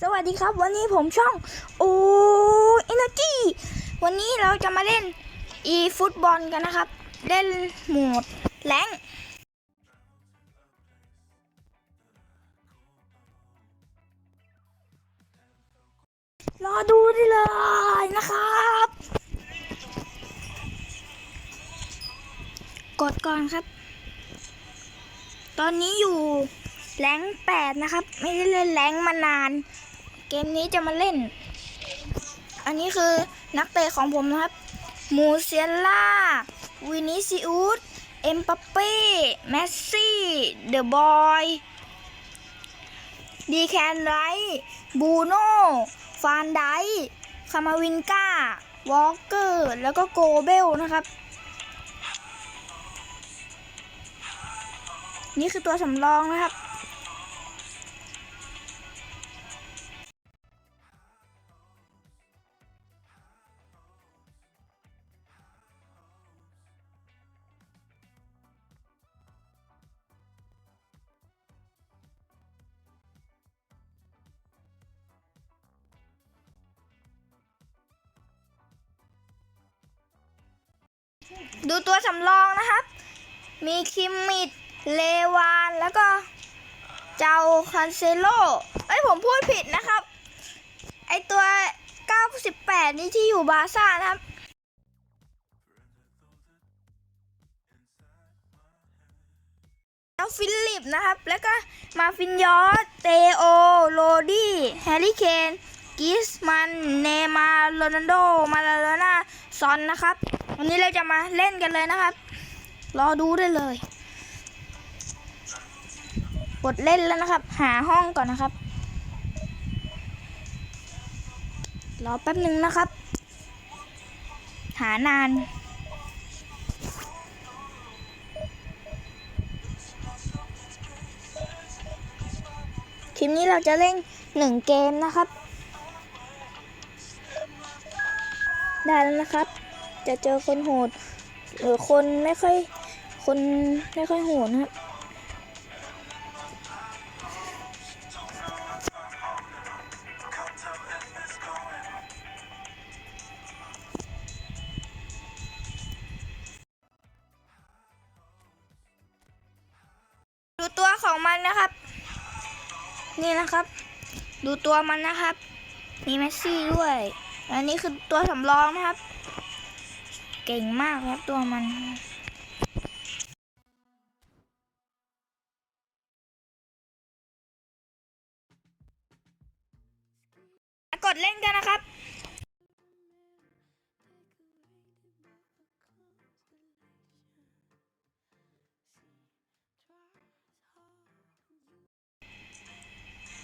สวัสดีครับ วันนี้ผมช่องโอเอเนจีวันนี้เราจะมาเล่น e ฟุตบอลกันนะครับ เล่นโหมดแรงรอดูได้เลยนะครับ กดก่อนครับ ตอนนี้อยู่ แรงแปดนะครับ ไม่ได้เล่นแรงมานาน เกมนี้จะมาเล่น อันนี้คือนักเตะของผมนะครับ มูเซียล่า วินิซิอุสเอ็มปัปเป้เมสซี่ เดอะบอยดีแคนไรบูโน่ ฟานไดค์คามาวินกาวอลเกอร์ แล้วก็โกเบลนะครับ นี่คือตัวสำรองนะครับ ดูตัวสำรองนะครับ มีคิมมิดเลวานแล้วก็เจ้าคันเซโลเอ้ยผมพูดผิดนะครับ ไอตัว 98 นี่ที่อยู่บาซ่านะครับแล้วฟิลิปนะครับ แล้วก็มาฟินยอสเตโอ โรดี้แฮร์รี่เคนกิสมัน เนมาโรนัลโด มาลาโดน่าซอนนะครับ วันนี้เราจะมาเล่นกันเลยนะครับ รอดูได้เลยกดเล่นแล้วนะครับ หาห้องก่อนนะครับ รอแป๊บหนึ่งนะครับ หานาน คลิปนี้เราจะเล่นหนึ่งเกมนะครับ ได้แล้วนะครับ จะเจอคนโหดหรือคนไม่ค่อยคนไม่ค่อยโหดนะครับดูตัวของมันนะครับ นี่นะครับ ดูตัวมันนะครับ มีเมสซี่ด้วย อันนี้คือตัวสำรองนะครับ เก่งมากครับตัวมันกดเล่นกันนะครับ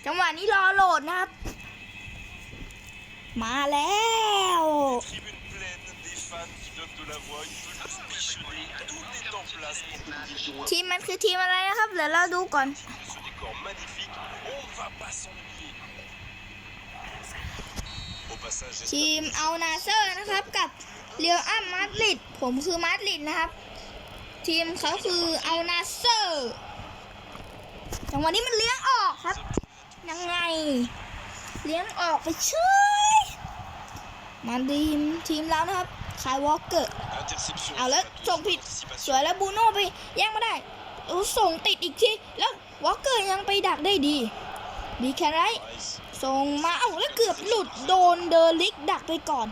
จังหวะนี้รอโหลดนะครับ มาแล้ว Tribune pleine, des fans qui donnent de la voix, une pelouse bichonnée, tout est en place pour que nous jouons ทีมมันคือทีมอะไรนะครับ เดี๋ยวเราดูก่อน de ce décor magnifique. On ne va pas s'ennuyer. Au passage, ที j'espère มเอานาเซอร์นะครับกับเรียวอัมมาดริดผมคือมาดริดนะครับ ทีมเขาคือเอานาเซอร์จังหวะนี้มันเลี้ยงออกครับ ยังไง เลี้ยงออกไปเชยมาทีมทีมเรานะครับ คายวอลเกอร์ interception. เอาแล้ว Très ส่งผิด participation. สวยแล้วบูโน่ไปแย่งมาได้เอาส่งติดอีกทีแล้ววอลเกอร์ยังไปดักได้ดี ดีแค่ไร Rice. ส่งมาเอ้าแล้วเกือบหลุดโดนเดอลิกดักไปก่อน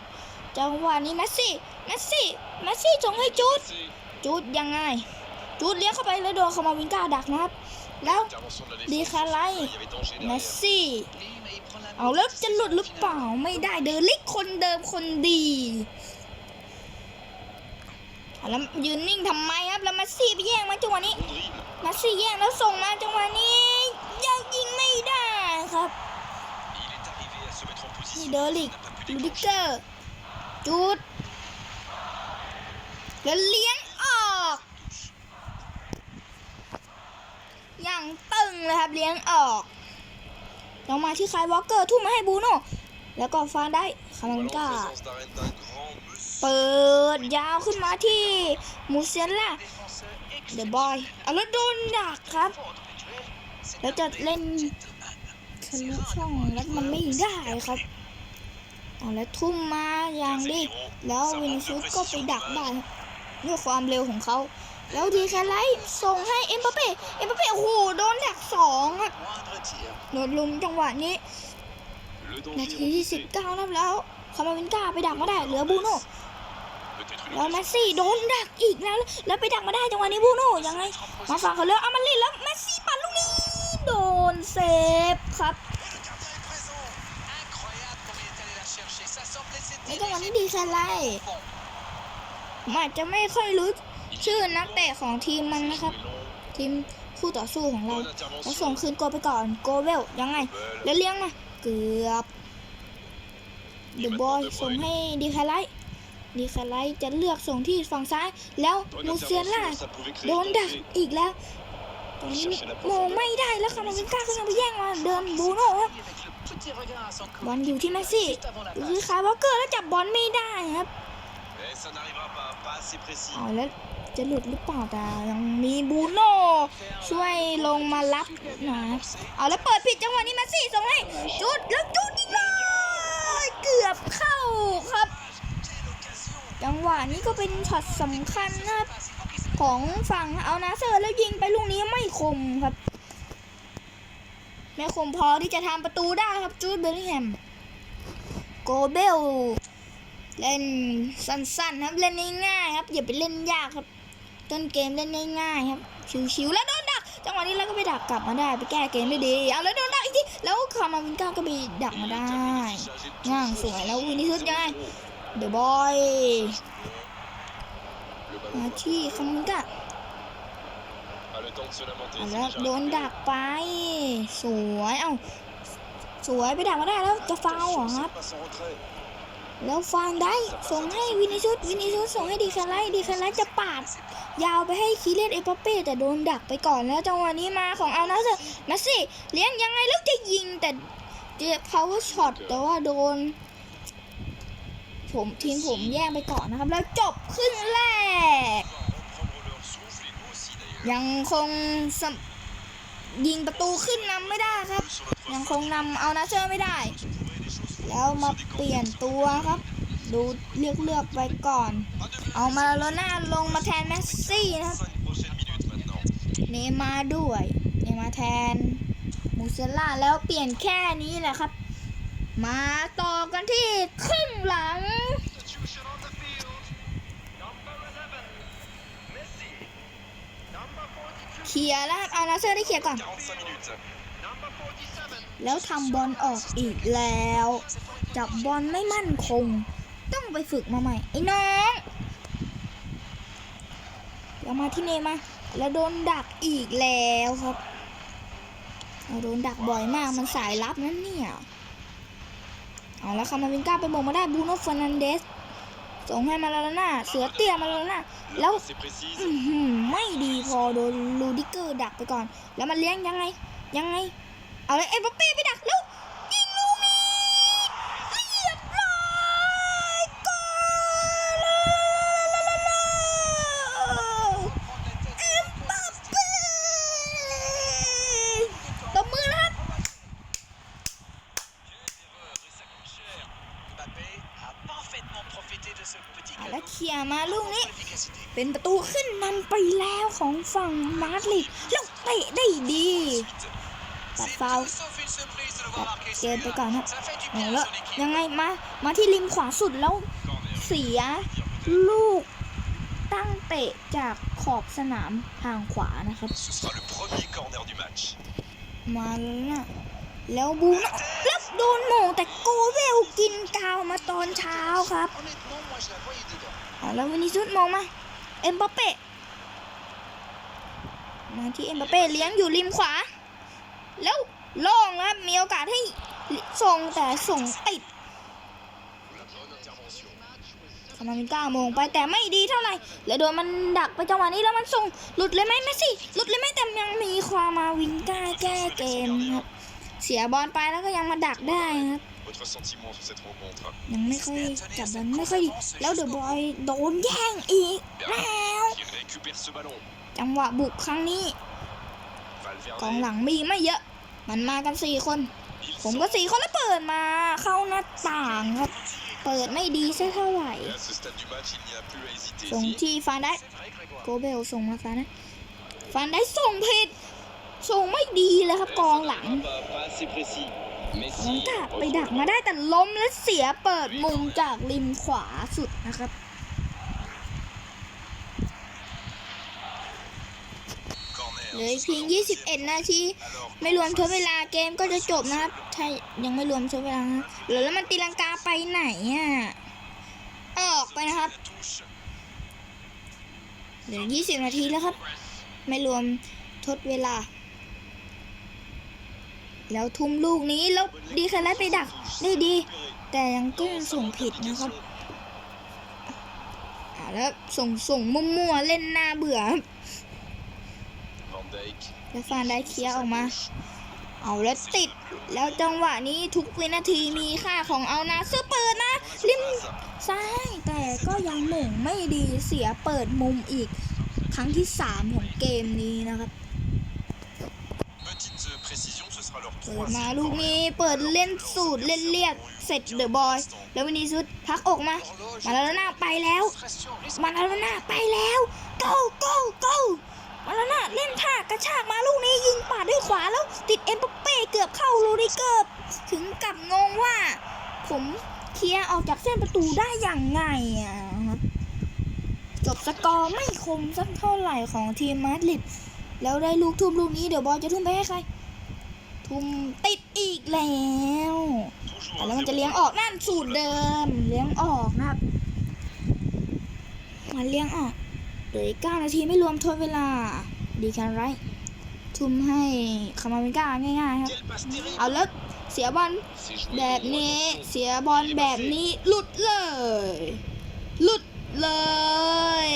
จังหวะนี้แมสซี่แมสซี่แมสซี่ส่งให้จูด C'est จูดยังไงจูดเลี้ยงเข้าไปแล้วโดนคามาวินกาดักนะครับ แล้ว intervention de la ดี défense. คาไล Il y avait danger แมส derrière. ซี่เอาแล้วจะหลุดหรือเปล่าไม่ได้เดอลิกคนเดิมคนดีเอา แล้วยืนนิ่งทำไมครับ แล้วมสซี่ไปแย่งมาจังหวะนี้มสซี่แย่งแล้วส่งมาจังหวะนี้ ยังยิงไม่ได้ครับนี่เดอลิกลูดิเกอร์จูดแล้วเลี้ยงออก อย่างตึงเลยครับเลี้ยงออกลงมาที่คายวอลเกอร์ทุ่มมาให้บูโน่แล้วก็ฟาได้คา Ou มันกา เปิดยาวขึ้นมาที่มูเซยล่าเดอะบอยเอาแล้วโดนดักครับ แล้วจะเล่นทะลุช่องแล้วมันไม่ได้ครับเอาแล้วทุ่มมาอย่างดีแล้ววินชุสก็ไปดักได้ด้วยความเร็วของเขา แล้วดีแคไลท์ส่งให้เอ็มบัปเป้เอ็มบัปเป้โอ้โหโดนดักสองครับ Moindre tir. โดนลุมจังหวะนี้ นาทีที่ repoussé. 19ครับแล้วคาร์มาวินกาไปดักมาได้เหลือบูโน่ แล้วเม occasion. สซี่โดนดักอีกแล้ว แล้วไปดักมาได้จังหวะนี้บูโน่ยังไง มาฝั่งเขาเลยเอามาลินแล้วเมสซี่ปัดลูกนี้โดนเซฟครับ Incroyable comme il est allé la chercher. Ça semblait ใน c'était จังหวะนี้ดีแค่ไร fond. ผมอาจจะไม่ค่อยรู้ชื่อนักเตะของทีมมันนะครับ ทีมคู่ต่อสู้ของเรา Bonne แล้วส่ง intervention. คืนโกไปก่อนโกเวลยังไง Belle. แล้วเลี้ยงมาเกือบเดอะบอยส่งให้ดีแคไลท์ ดีแคไลท์จะเลือกส่งที่ฝั่งซ้าย แล้ว Bonne มูเซียล่า intervention, ça pouvait créer โดน une ดัก entrée. อีกแล้วตอนนี้มองไม่ได้แล้วคามาวินก้าก็ยังไปแย่งมาเดินบูโน่ครับ Avec le petit regard à son cou. บอลอยู่ที่เมสซี่ Juste avant la คือ passe. คาร์วอลเกอร์แล้วจับบอลไม่ได้ครับ Mais ça n'arrivera pas, pas assez précis. เอาแล้วจะหลุดหรือเปล่าแต่ยังมีบูโน่ช่วยลงมารับหนะเอาแล้วเปิดผิดจังหวะนี้เมสซี่ส่งให้จุดแล้วจุดอีกเลยเกือบเข้าครับ จังหวะนี้ก็เป็นช็อตสำคัญนะครับ ของฝั่งเอานาเซอร์แล้วยิงไปลูกนี้ไม่คมครับ ไม่คมพอที่จะทำประตูได้ครับจูดเบลลิงแฮมโกเบล เล่นสั้นๆครับเล่นง่ายๆครับ อย่าไปเล่นยากครับ ต้นเกมเล่นง่ายๆครับชิวๆแล้วโดนดัก จังหวะนี้แล้วก็ไปดักกลับมาได้ไปแก้เกมได้ดีเอาแล้วโดนดักอีกทีแล้วคามาวินก้าก็ไปดักมาได้ง่างสวยแล้ววินิสุดยังไง เดอะบอย Le มา ballon ที่คามาวินก้า a le temps de se lamenter. เอา c'est แล้ว déjà โดน récupéré. ดักไป สวยเอ้าสวยไปดักมาได้แล้วจะฟาวล์เหรอ Attention, ครับ c'est pas son retrait. แล้วฟางได้ส่งให้วินิชุสวินิชุสส่งให้ดีแคไลท์ดีแคไลท์จะปาด ยาวไปให้คีเลนเอปเป้แต่โดนดักไปก่อนแล้วจังหวะนี้มาของเอานาเซอร์มาสิเลี้ยงยังไงแล้วจะยิงแต่เจ power shot แต่ว่าโดน ผมทีมผมแย่งไปก่อนนะครับ แล้วจบครึ่งแรก ยังคงยิงประตูขึ้นนำไม่ได้ครับ ยังคงนำเอานาเซอร์ไม่ได้ แล้วมาเปลี่ยนตัวครับ ดูเลือกเลือกๆไปก่อน เอามาโลน่าลงมาแทนแมสซี่นะครับเนมาด้วย เนมาแทน มูเซล่าแล้วเปลี่ยนแค่นี้แหละครับ มาต่อกันที่ครึ่งหลัง เคลียร์แล้วครับอานาเซอร์ได้เคลียร์ก่อน แล้วทำบอลออกอีกแล้ว จับบอลไม่มั่นคง ต้องไปฝึกมาใหม่ ไอ้น้องแล้วมาที่เนมา แล้วโดนดักอีกแล้วครับ โดนดักบ่อยมากมันสายลับนั่นเนี่ย เอาแล้วคามาวินก้าไปบ่งมาได้บูโน่เฟอร์นันเดสส่งให้มาลาลาน่าเสือเตี้ยมาลาลาน่าแล้วไม่ดีพอโดนลูดิเกอร์ดักไปก่อน แล้วมันเลี้ยงยังไง ยังไง เอาเลยเอ็มบัปเป้ไปดักลูกยิงลูกนี้เรียบร้อยกอลลาลาลาเอ็มบัปเป้ตบมือนะครับ Mbappé a parfaitement profité de ce petit อะ cadeau. แล้วเคลียร์มาลูกนี้ Efficacité. เป็นประตูขึ้นนำไปแล้วของฝั่งมาดริดแล้วเตะได้ดีตัด C'est ฟาวล์ tout sauf une surprise de le ตั voir ด marquer เกมไปก่อนครับ Ça fait du เอา bien à แล้ว son équipe. ยังไงมา มาที่ริมขวาสุดแล้ว Corner. เสียลูกตั้งเตะจากขอบสนามทางขวานะครับ Ce sera le premier corner du match. มาแล้วนะแล้วบูนะแล้ว โดนโหมงแต่โกเวลกินกาวมาตอนเช้าครับเอาแล้ววินิซุสมองมาเอ็มบัปเป้มาที่เอ็มบัปเป้เลี้ยงอยู่ริมขวา แล้วล่องครับมีโอกาสให้ส่งแต่ส่งติด La bonne intervention. คามามิก้ามงไปแต่ไม่ดีเท่าไหร่แล้วโดนมันดักไปจังหวะนี้แล้วมันส่งหลุดเลยไหมแมสซี่หลุดเลยไหมแต่ยังมีความมาวินก้าแก้เกมครับ เสียบอลไปแล้วก็ยังมาดักได้ครับ Votre sentiment sur cette rencontre ยังไม่ค่อยจับบอลไม่ค่อยดีแล้วเดอะบอยโดนแย่งอีกแล้ว qui récupère ce ballon. จังหวะบุกครั้งนี้กองห Valverde. ลังมีไม่เยอะ มันมากันสี่คน ผมก็สี่คนแล้วเปิดมาเข้าหน้าต่างครับเปิดไม่ดีสักเท่าไหร่ Et à ce stade du match, il n'y a plus à hésiter. ส่ง Si ที่ฟานได้ C'est vrai, Grégoire. โกเบลส่งมาฟานได้ฟานได้ส่งผิด ส่งไม่ดีเลยครับกองหลัง Pas, pas assez précis. น้อง Messi กาไปดักมาได้แต่ล้มและเสียเปิดมุมจากริมขวาสุดนะครับ corner. เหลืออีกเพียง 21 นาที Alors, ไม่รวมทดเวลาเกมก็จะจบนะครับ ใช่ ยังไม่รวมทดเวลานะครับเหลือแล้วมันตีลังกาไปไหนอะ ออกไปนะครับ touche. เหลือ 20 นาทีแล้วครับ ไม่รวมทดเวลา แล้วทุ่มลูกนี้แล้วดีแคลร์ไปดักได้ดี แต่ยังก็ยังส่งผิดนะครับแล้วส่งส่งมั่วๆเล่นหน้าเบื่อแล้วฟานได้เคลียร์ออกมา เอาแล้วติด แล้วจังหวะนี้ทุกวินาทีมีค่าของเอานะเสื้อเปิดนะริมซ้ายแต่ก็ยังหม่งไม่ดีเสียเปิดมุมอีกครั้งที่ 3 ของเกมนี้นะครับ Petite euh, précision, ce sera leur เปิด troisième มาลูก corner. นี้เปิดเล่นสูตรเล่นเลียดเสร็จเดอะบอย แล้ววินิซุดพักอกมา Horloge. มาแล้วหน้าไปแล้ว Frustration, risque. มาแล้วหน้าไปแล้ว go go go มาแล้วหน้าเล่นท่ากระชากมาลูกนี้ยิงปาดด้วยขวาแล้วติดเอ็มบัปเป้เกือบเข้าลูริเกิร์ถึงกับงงว่า ผมเคลียร์ออกจากเส้นประตูได้อย่างไงอะครับจบสกอร์ไม่คมสักเท่าไหร่ของทีมมาดริด แล้วได้ลูกทุ่มลูกนี้เดี๋ยวบอลจะทุ่มไปให้ใคร ทุ่มติดอีกแล้วแล้วมันจะเลี้ยงออกนั่นสูตรเดิม เลี้ยงออกนะครับ มันเลี้ยงออกเหลืออีกเก้านาทีไม่รวมทดเวลา ดีแคนไร ทุ่มให้คามาเมก้าง่ายๆครับ เอาแล้วเสียบอลแบบนี้ เสียบอลแบบนี้ หลุดเลย หลุด เลย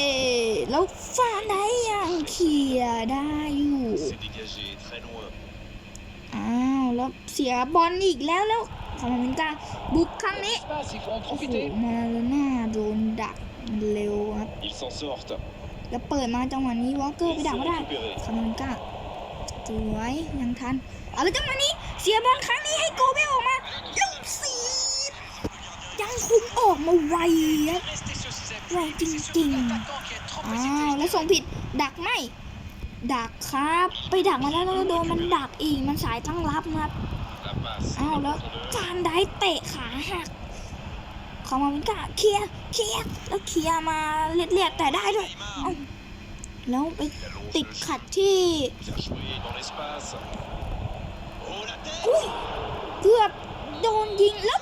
แล้วฟาไดยังเคลียร์ได้อยู่ fond. C'est dégagé très loin. อ้าวแล้วเสียบอลอีกแล้วแล้วคามาเมก้าบุกครั้งนี้ Espace, il faut en โอ้โห profiter. มาแล้วหน้าโดนดักเร็วครับ Ils s'en sortent. แล้วเปิดมาจังหวะนี้วอลเกอร์ไป Il ดัก faut ไม่ได้ récupérer. คามันก้าสวยยังทันเอาแล้วจังหวะนี้เสียบอลครั้งนี้ให้โกเบลออกมาลูกสียังคุมออกมาไวครับ Restez sur ses appuis. Ouais, C'est surtout ding, ding. l'attaquant qui est trop อ้า précipité. วแล้วส่งผิดดักไม่ ดักครับ ไปดักมาแล้วแล้วโดนมันดักอีก มันสายตั้งรับนะครับ La passe. อ้าวแล้ว Profondeur. จานได้เตะขาหักคามันก้าเคลียร์เคลียร์แล้วเคลียร์มาเลียดๆแต่ได้ด้วยเอ้าแล้วไป Il allonge ติด le ขัดที่ Bien joué dans l'espace. Oh la tête อุ้ยเกือบโดนยิงแล้ว